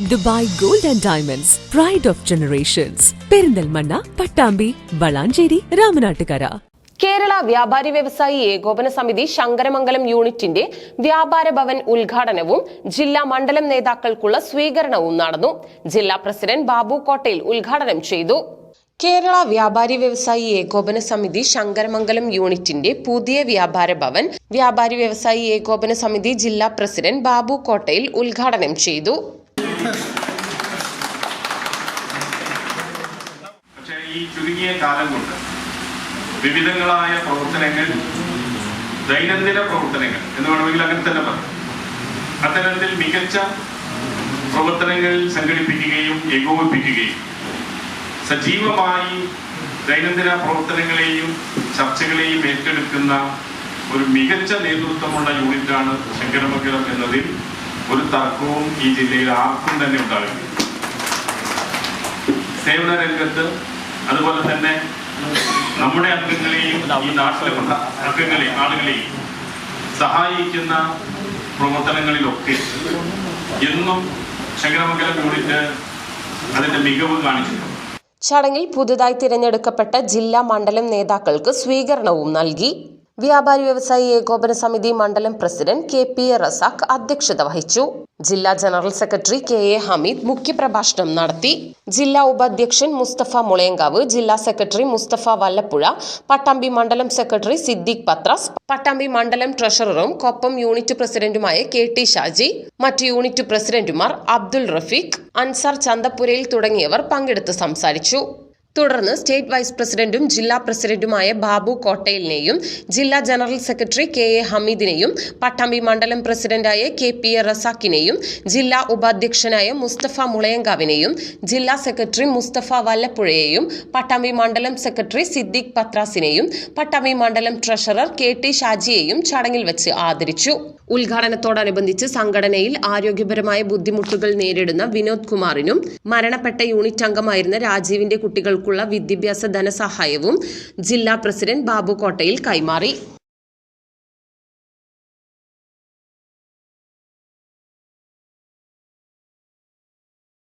Dubai gold and diamonds pride of generations Perinthalmanna Pattambi Valanchery Ramanattukara. Kerala Vyapari Vyavasayi Ekopana സമിതി ശങ്കരമംഗലം യൂണിറ്റിന്റെ വ്യാപാര ഭവൻ ഉദ്ഘാടനവും ജില്ലാ മണ്ഡലം നേതാക്കൾക്കുള്ള സ്വീകരണവും നടന്നു. ജില്ലാ പ്രസിഡന്റ് ബാബു കോട്ടയിൽ ഉദ്ഘാടനം ചെയ്തു. കേരള വ്യാപാരി വ്യവസായി ഏകോപന സമിതി ശങ്കരമംഗലം യൂണിറ്റിന്റെ പുതിയ വ്യാപാര ഭവൻ വ്യാപാരി വ്യവസായി ഏകോപന സമിതി ജില്ലാ പ്രസിഡന്റ് ബാബു കോട്ടയിൽ ഉദ്ഘാടനം ചെയ്തു. പക്ഷേ ഈ ചുരുങ്ങിയ കാലം കൊണ്ട് വിവിധങ്ങളായ പ്രവർത്തനങ്ങൾ ദൈനംദിന പ്രവർത്തനങ്ങൾ എന്ന് വേണമെങ്കിൽ അങ്ങനെ തന്നെ പറയാം. അത്തരത്തിൽ മികച്ച പ്രവർത്തനങ്ങൾ സംഘടിപ്പിക്കുകയും ഏകോപിപ്പിക്കുകയും സജീവമായി ദൈനംദിന പ്രവർത്തനങ്ങളെയും ചർച്ചകളെയും ഏറ്റെടുക്കുന്ന ഒരു മികച്ച നേതൃത്വമുള്ള യൂണിറ്റാണ് ശങ്കരമംഗലം എന്നതിൽ ഒരു തർക്കവും ഈ ജില്ലയിൽ ആർക്കും തന്നെ ഉണ്ടാവില്ല. സേവന രംഗത്ത് അതുപോലെ തന്നെ നമ്മുടെ അംഗങ്ങളെയും ഈ നാട്ടിലെ അംഗങ്ങളെയും ആളുകളെയും സഹായിക്കുന്ന പ്രവർത്തനങ്ങളിലൊക്കെ എന്നും ശങ്കരമംഗലം യൂണിറ്റ് അതിന്റെ മികവ് കാണിച്ചിട്ടുണ്ട്. ചടങ്ങിൽ പുതുതായി തിരഞ്ഞെടുക്കപ്പെട്ട ജില്ലാ മണ്ഡലം നേതാക്കൾക്ക് സ്വീകരണവും നൽകി. വ്യാപാരി വ്യവസായി ഏകോപന സമിതി മണ്ഡലം president K P A Razak അധ്യക്ഷത വഹിച്ചു. ജില്ലാ general secretary K A Hameed മുഖ്യപ്രഭാഷണം നടത്തി. ജില്ലാ ഉപാധ്യക്ഷൻ മുസ്തഫ മുളയങ്കാവ് ജില്ലാ സെക്രട്ടറി മുസ്തഫ വല്ലപ്പുഴ പട്ടാമ്പി മണ്ഡലം സെക്രട്ടറി സിദ്ദീഖ് പത്രാസ് പട്ടാമ്പി മണ്ഡലം ട്രഷററും കൊപ്പം യൂണിറ്റ് പ്രസിഡന്റുമായ കെ ടി ഷാജി മറ്റ് യൂണിറ്റ് പ്രസിഡന്റുമാർ അബ്ദുൾ റഫീഖ് അൻസാർ ചന്തപ്പുരയിൽ തുടങ്ങിയവർ പങ്കെടുത്ത് സംസാരിച്ചു. തുടർന്ന് സ്റ്റേറ്റ് വൈസ് പ്രസിഡന്റും ജില്ലാ പ്രസിഡന്റുമായ ബാബു കോട്ടയിലിനെയും ജില്ലാ ജനറൽ സെക്രട്ടറി കെ എ ഹമീദിനെയും പട്ടാമ്പി മണ്ഡലം പ്രസിഡന്റായ കെ പി എ റസാക്കിനെയും ജില്ലാ ഉപാധ്യക്ഷനായ മുസ്തഫ മുളയങ്കാവിനെയും ജില്ലാ സെക്രട്ടറി മുസ്തഫ വല്ലപ്പുഴയെയും പട്ടാമ്പി മണ്ഡലം സെക്രട്ടറി സിദ്ദിഖ് പത്രാസിനെയും പട്ടാമ്പി മണ്ഡലം ട്രഷറർ കെ ടി ഷാജിയെയും ചടങ്ങിൽ വെച്ച് ആദരിച്ചു. ഉദ്ഘാടനത്തോടനുബന്ധിച്ച് സംഘടനയിൽ ആരോഗ്യപരമായ ബുദ്ധിമുട്ടുകൾ നേരിടുന്ന വിനോദ് കുമാറിനും മരണപ്പെട്ട യൂണിറ്റ് അംഗമായിരുന്ന രാജീവിന്റെ കുട്ടികൾക്കുള്ള വിദ്യാഭ്യാസ ധനസഹായവും ജില്ലാ പ്രസിഡന്റ് ബാബു കോട്ടയിൽ കൈമാറി.